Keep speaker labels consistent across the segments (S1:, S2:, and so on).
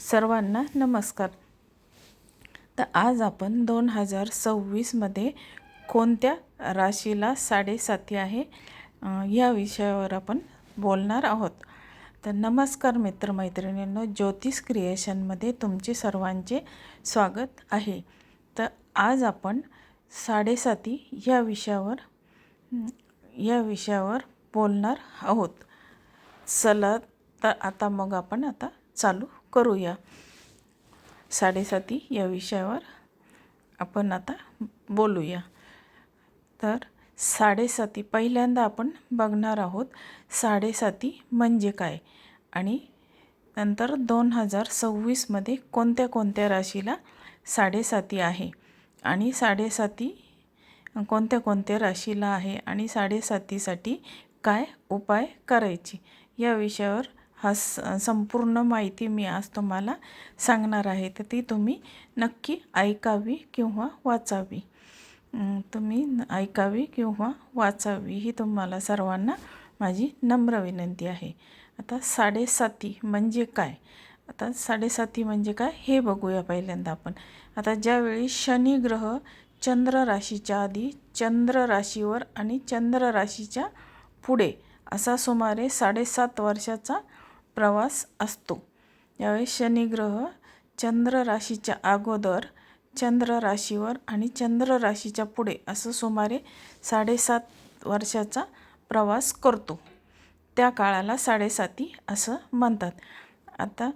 S1: सर्वांना नमस्कार. तर आज आपण दोन हजार सव्वीसमध्ये कोणत्या राशीला साडेसाती आहे या विषयावर आपण बोलणार आहोत. तर नमस्कार मित्रमैत्रिणींनो ज्योतिष क्रिएशनमध्ये तुमचे सर्वांचे स्वागत आहे. तर आज आपण साडेसाती या विषयावर या विषयावर बोलणार आहोत. चला तर आता मग आपण आता चालू करूया. साडेसाती या विषयावर आपण आता बोलूया. तर साडेसाती पहिल्यांदा आपण बघणार आहोत साडेसाती म्हणजे काय आणि नंतर दोन हजार सव्वीसमध्ये कोणत्या कोणत्या राशीला साडेसाती आहे आणि साडेसाती कोणत्या कोणत्या राशीला आहे आणि साडेसातीसाठी काय उपाय करायची या विषयावर हा स संपूर्ण माहिती मी आज तुम्हाला सांगणार आहे. तर ती तुम्ही नक्की ऐकावी किंवा वाचावी. तुम्ही न- ऐकावी किंवा वाचावी ही तुम्हाला सर्वांना माझी नम्र विनंती आहे. आता साडेसाती म्हणजे काय? आता साडेसाती म्हणजे काय? हे बघूया पहिल्यांदा आपण. आता ज्यावेळी शनी ग्रह चंद्र राशीच्या आधी चंद्र राशीवर आणि चंद्र राशीच्या पुढे असा सुमारे साडेसात वर्षाचा प्रवास असतो. यावेळी शनी ग्रह चंद्र राशीच्या अगोदर चंद्र राशीवर आणि चंद्र राशीच्या पुढे असं सुमारे साडेसात वर्षाचा प्रवास करतो. त्या काळाला साडेसाती असं म्हणतात. आता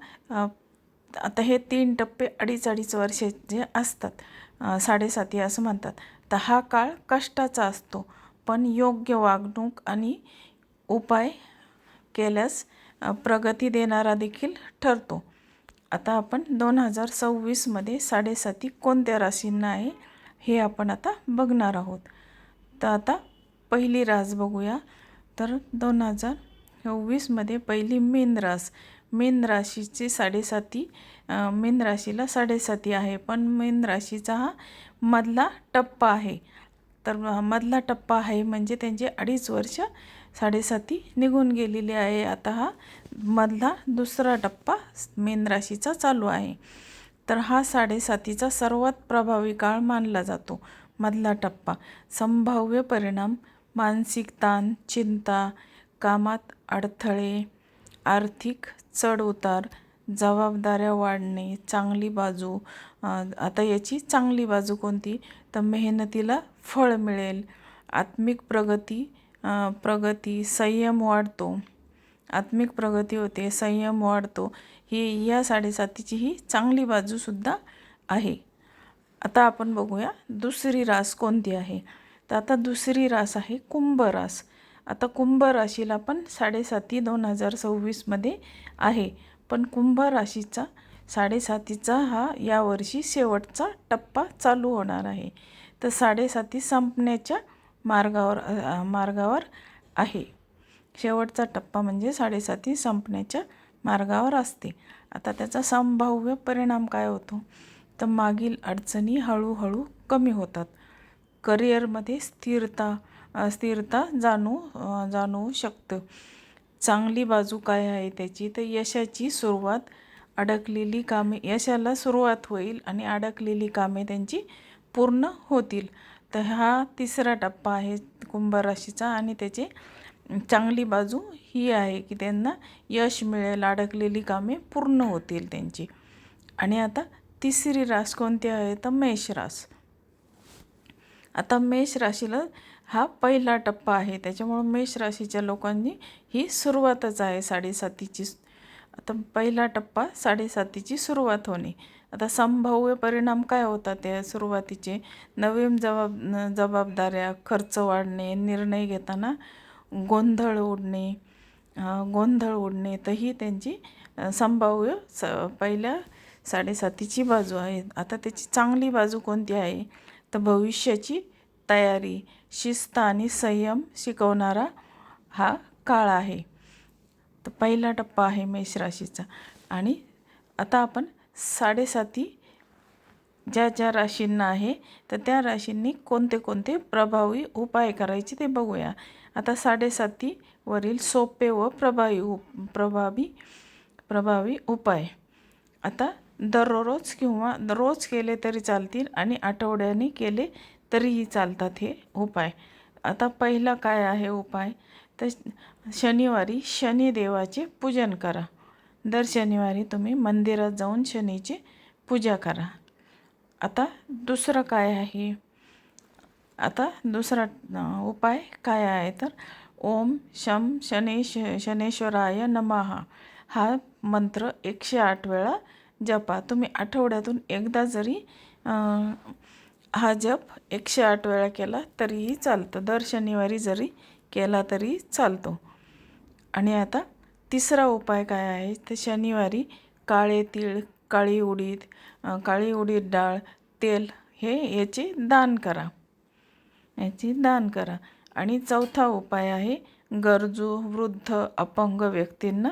S1: आता हे तीन टप्पे अडीच अडीच वर्षाचे असतात साडेसाती असं म्हणतात. तर हा काळ कष्टाचा असतो पण योग्य वागणूक आणि उपाय केल्यास प्रगती देणारा देखील ठरतो. आता आपण दोन हजार सव्वीसमध्ये साडेसाती कोणत्या राशींना आहे हे आपण आता बघणार आहोत. तर आता पहिली रास बघूया. तर दोन हजार सव्वीसमध्ये पहिली मीन रास. मीन राशीची साडेसाती मीन राशीला साडेसाती आहे पण मीन राशीचा हा मधला टप्पा आहे. तर मधला टप्पा आहे म्हणजे त्यांचे अडीच वर्ष साडेसाती निघून गेलेली आहे. आता हा मधला दुसरा टप्पा मीन राशीचा चालू आहे. तर हा साडेसातीचा सर्वात प्रभावी काळ मानला जातो. मधला टप्पा संभाव्य परिणाम मानसिक ताण चिंता कामात अडथळे आर्थिक चढउतार जबाबदाऱ्या वाढणे चांगली बाजू आता याची चांगली बाजू कोणती? तर मेहनतीला फळ मिळेल. आत्मिक प्रगती प्रगती संयम वाढतो. आत्मिक प्रगती होते संयम वाढतो. ही या साडेसातीची ही चांगली बाजूसुद्धा आहे. आता आपण बघूया दुसरी रास कोणती आहे? तर आता दुसरी रास आहे कुंभ रास. आता कुंभ राशीला पण साडेसाती दोन हजार सव्वीसमध्ये आहे. पण कुंभ राशीचा साडेसातीचा हा यावर्षी शेवटचा टप्पा चालू होणार आहे. तर साडेसाती संपण्याच्या मार्गावर मार्गावर आहे. शेवटचा टप्पा म्हणजे साडेसाती संपण्याच्या मार्गावर असते. आता त्याचा संभाव्य परिणाम काय होतो? तर मागील अडचणी हळूहळू कमी होतात. करिअरमध्ये स्थिरता स्थिरता जाणू जाणवू शकतं. चांगली बाजू काय आहे त्याची? तर यशाची सुरुवात अडकलेली कामे यशाला सुरुवात होईल आणि अडकलेली कामे त्यांची पूर्ण होतील. तर हा तिसरा टप्पा आहे कुंभ राशीचा आणि त्याचे चांगली बाजू ही आहे की त्यांना यश मिळेल अडकलेली कामे पूर्ण होतील त्यांची. आणि आता तिसरी रास कोणती आहे? तर मेष रास. आता मेष राशीला हा पहिला टप्पा आहे. त्याच्यामुळं मेष राशीच्या लोकांनी ही सुरुवातच आहे साडेसातीची आता पहिला टप्पा साडेसातीची सुरुवात होणे. आता संभाव्य परिणाम काय होतात त्या सुरुवातीचे? नवीन जबाब जबाबदाऱ्या खर्च वाढणे निर्णय घेताना गोंधळ उडणे गोंधळ उडणे तर ही त्यांची संभाव्य स पहिल्या साडेसातीची बाजू आहे. आता त्याची चांगली बाजू कोणती आहे? तर भविष्याची तयारी शिस्त आणि संयम शिकवणारा हा काळ आहे. तर पहिला टप्पा आहे मेष राशीचा. आणि आता आपण साडेसाती ज्या ज्या राशींना आहे तर त्या राशींनी कोणते कोणते प्रभावी उपाय करायचे ते बघूया. आता साडेसातीवरील सोपे व प्रभावी उप प्रभावी प्रभावी उपाय. आता दररोज किंवा रोज केले तरी चालतील आणि आठवड्याने केले तरीही चालतात हे उपाय. आता पहिला काय आहे उपाय? तर शनिवारी शनिदेवाचे पूजन करा. दर शनिवारी तुम्ही मंदिरात जाऊन शनीची पूजा करा. आता दुसरं काय आहे? आता दुसरा उपाय काय आहे तर ओम शम शनेश शनेश्वराय नमः. हा मंत्र एकशे आठ वेळा जपा. तुम्ही आठवड्यातून एकदा जरी हा जप एकशे आठ वेळा केला तरीही चालतं. दर शनिवारी जरी केला तरी चालतो. आणि आता तिसरा उपाय काय आहे? तर शनिवारी काळे तीळ काळी उडीद काळी उडीद डाळ तेल हे याचे दान करा. याची दान करा. आणि चौथा उपाय आहे गरजू वृद्ध अपंग व्यक्तींना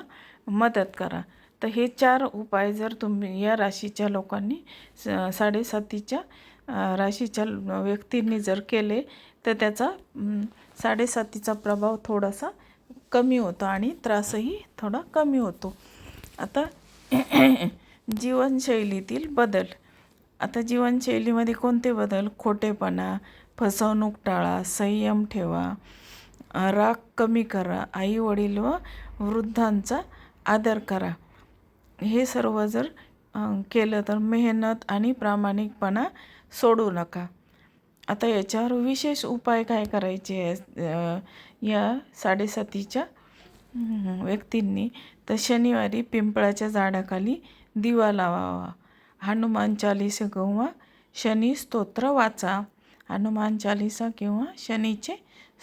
S1: मदत करा. तर हे चार उपाय जर तुम्ही या राशीच्या लोकांनी स- साडेसातीच्या राशीच्या व्यक्तींनी जर केले तर त्याचा साडेसातीचा प्रभाव थोडासा कमी होतो आणि त्रासही थोडा कमी होतो. आता जीवनशैलीतील बदल. आता जीवनशैलीमध्ये कोणते बदल? खोटेपणा फसवणूक टाळा संयम ठेवा राग कमी करा आई वडील व वृद्धांचा आदर करा. हे सर्व जर केलं तर मेहनत आणि प्रामाणिकपणा सोडू नका. आता याच्यावर विशेष उपाय काय करायचे या साडेसातीच्या व्यक्तींनी तर शनिवारी पिंपळाच्या झाडाखाली दिवा लावावा. हनुमान चालिसा किंवा शनी स्तोत्र वाचा. हनुमान चालिसा किंवा शनीचे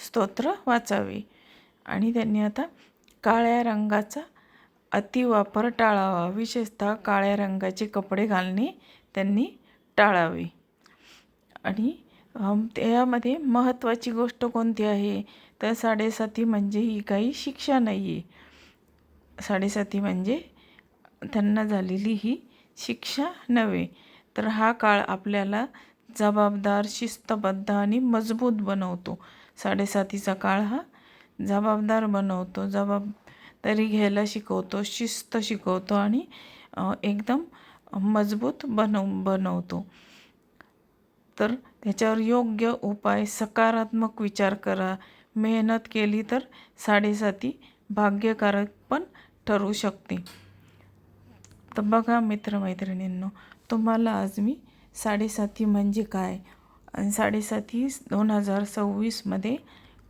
S1: स्तोत्र वाचावे. आणि त्यांनी आता काळ्या रंगाचा अतिवापर टाळावा. विशेषतः काळ्या रंगाचे कपडे घालणे त्यांनी टाळावे. आणि त्यामध्ये महत्त्वाची गोष्ट कोणती आहे? तर साडेसाती म्हणजे ही काही शिक्षा नाही आहे साडेसाती म्हणजे त्यांना झालेली ही शिक्षा नव्हे. तर हा काळ आपल्याला जबाबदार शिस्तबद्ध आणि मजबूत बनवतो. साडेसातीचा काळ हा जबाबदार बनवतो जबाबदारी घ्यायला शिकवतो शिस्त शिकवतो आणि एकदम मजबूत बनव बनवतो. तर त्याच्यावर योग्य उपाय सकारात्मक विचार करा. मेहनत केली तर साडेसाती भाग्यकारक पण ठरू शकते. तर बघा मित्रमैत्रिणींनो तुम्हाला आज मी साडेसाती म्हणजे काय आणि साडेसाती दोन हजार सव्वीसमध्ये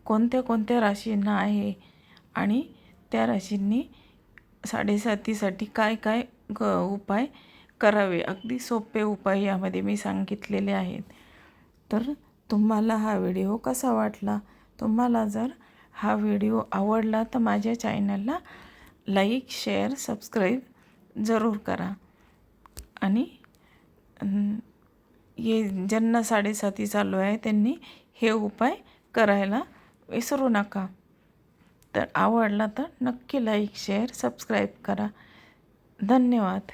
S1: कोणत्या कोणत्या राशींना आहे आणि त्या राशींनी साडेसातीसाठी काय काय ग उपाय करावे? अगदी सोपे उपाय यामध्ये मी सांगितलेले आहेत. तर तुम्हाला हा व्हिडिओ कसा वाटला? तुम्हाला जर हा व्हिडिओ आवडला तर माझ्या चॅनलला लाईक शेअर सबस्क्राईब जरूर करा. आणि ये ज्यांना साडेसाती चालू आहे त्यांनी हे उपाय करायला विसरू नका. तर आवडला तर नक्की लाईक शेअर सबस्क्राईब करा. धन्यवाद.